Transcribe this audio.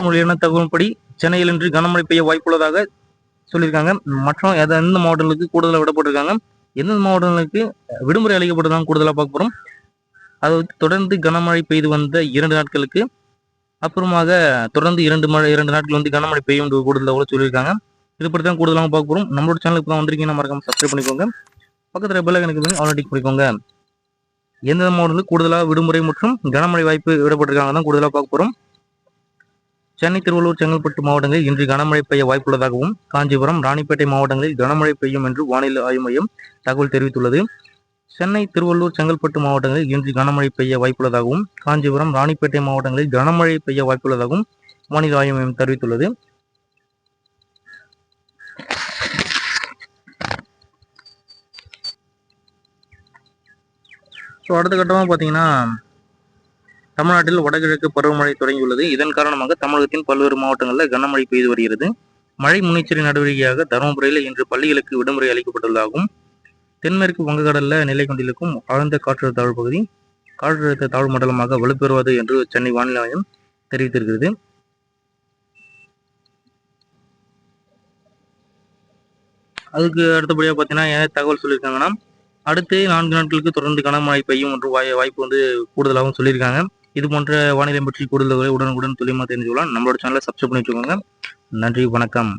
மொழியான தகவல்படி சென்னையில் இன்று கனமழை பெய்ய வாய்ப்புள்ளதாக சொல்லியிருக்காங்க. மற்றும் எந்த- எந்த மாவட்டங்களுக்கு கூடுதலாக விடப்பட்டிருக்காங்க? எந்தெந்த மாவட்டங்களுக்கு விடுமுறை அளிக்கப்பட்டதாக கூடுதலாக பார்க்க போகிறோம் அதை தொடர்ந்து கனமழை பெய்து வந்த இரண்டு நாட்களுக்கு அப்புறமாக தொடர்ந்து இரண்டு மழை இரண்டு நாட்கள் வந்து கனமழை பெய்யும் கூடுதலாக கூட சொல்லியிருக்காங்க. இது பற்றி தான் கூடுதலாக பார்க்க போகிறோம் நம்மளோட சேனலுக்கு தான் வந்திருக்கீங்கன்னா மறக்காம சப்ஸ்கிரைப் பண்ணிக்கோங்க. பக்கத்தில் பெல் எனக்கு ஆல்ரெடி பண்ணிக்கோங்க. எந்தெந்த மாவட்டங்களுக்கு கூடுதலாக விடுமுறை மற்றும் கனமழை வாய்ப்பு விடப்பட்டிருக்காங்க தான் கூடுதலாக பார்க்க போகிறோம் சென்னை திருவள்ளூர் செங்கல்பட்டு மாவட்டங்களில் இன்று கனமழை பெய்ய வாய்ப்புள்ளதாகவும் காஞ்சிபுரம் ராணிப்பேட்டை மாவட்டங்களில் கனமழை பெய்யும் என்று வானிலை ஆய்வு மையம் தகவல் தெரிவித்துள்ளது. சென்னை திருவள்ளூர் செங்கல்பட்டு மாவட்டங்களில் இன்று கனமழை பெய்ய வாய்ப்புள்ளதாகவும் காஞ்சிபுரம் ராணிப்பேட்டை மாவட்டங்களில் கனமழை பெய்ய வாய்ப்புள்ளதாகவும் வானிலை ஆய்வு மையம் தெரிவித்துள்ளது. ஸோ அடுத்த கட்டமாக பார்த்தீங்கன்னா தமிழ்நாட்டில் வடகிழக்கு பருவமழை தொடங்கியுள்ளது. இதன் காரணமாக தமிழகத்தின் பல்வேறு மாவட்டங்களில் கனமழை பெய்து வருகிறது. மழை முன்னெச்சரிக்கை நடவடிக்கையாக தருமபுரியில் இன்று பள்ளிகளுக்கு விடுமுறை அளிக்கப்பட்டுள்ளதாகவும் தென்மேற்கு வங்கக்கடலில் நிலை கொண்டிருக்கும் ஆழ்ந்த காற்றழுத்த தாழ்வு பகுதி காற்றழுத்த தாழ்வு மண்டலமாக வலுப்பெறுவது என்று சென்னை வானிலை ஆய்யம் தெரிவித்திருக்கிறது. அதுக்கு அடுத்தபடியாக பார்த்தீங்கன்னா ஏன் தகவல் சொல்லியிருக்காங்கன்னா அடுத்து நான்கு நாட்களுக்கு தொடர்ந்து கனமழை பெய்யும் என்று வாய் வாய்ப்பு வந்து கூடுதலாகவும் சொல்லியிருக்காங்க. இது போன்ற வானிலை பற்றி கூடுதல் உடனுக்குடன் துல்லியமாக தெரிஞ்சுக்கலாம் நம்மளோட சேனலை சப்ஸ்கிரைப் பண்ணி வச்சுக்கோங்க நன்றி வணக்கம்.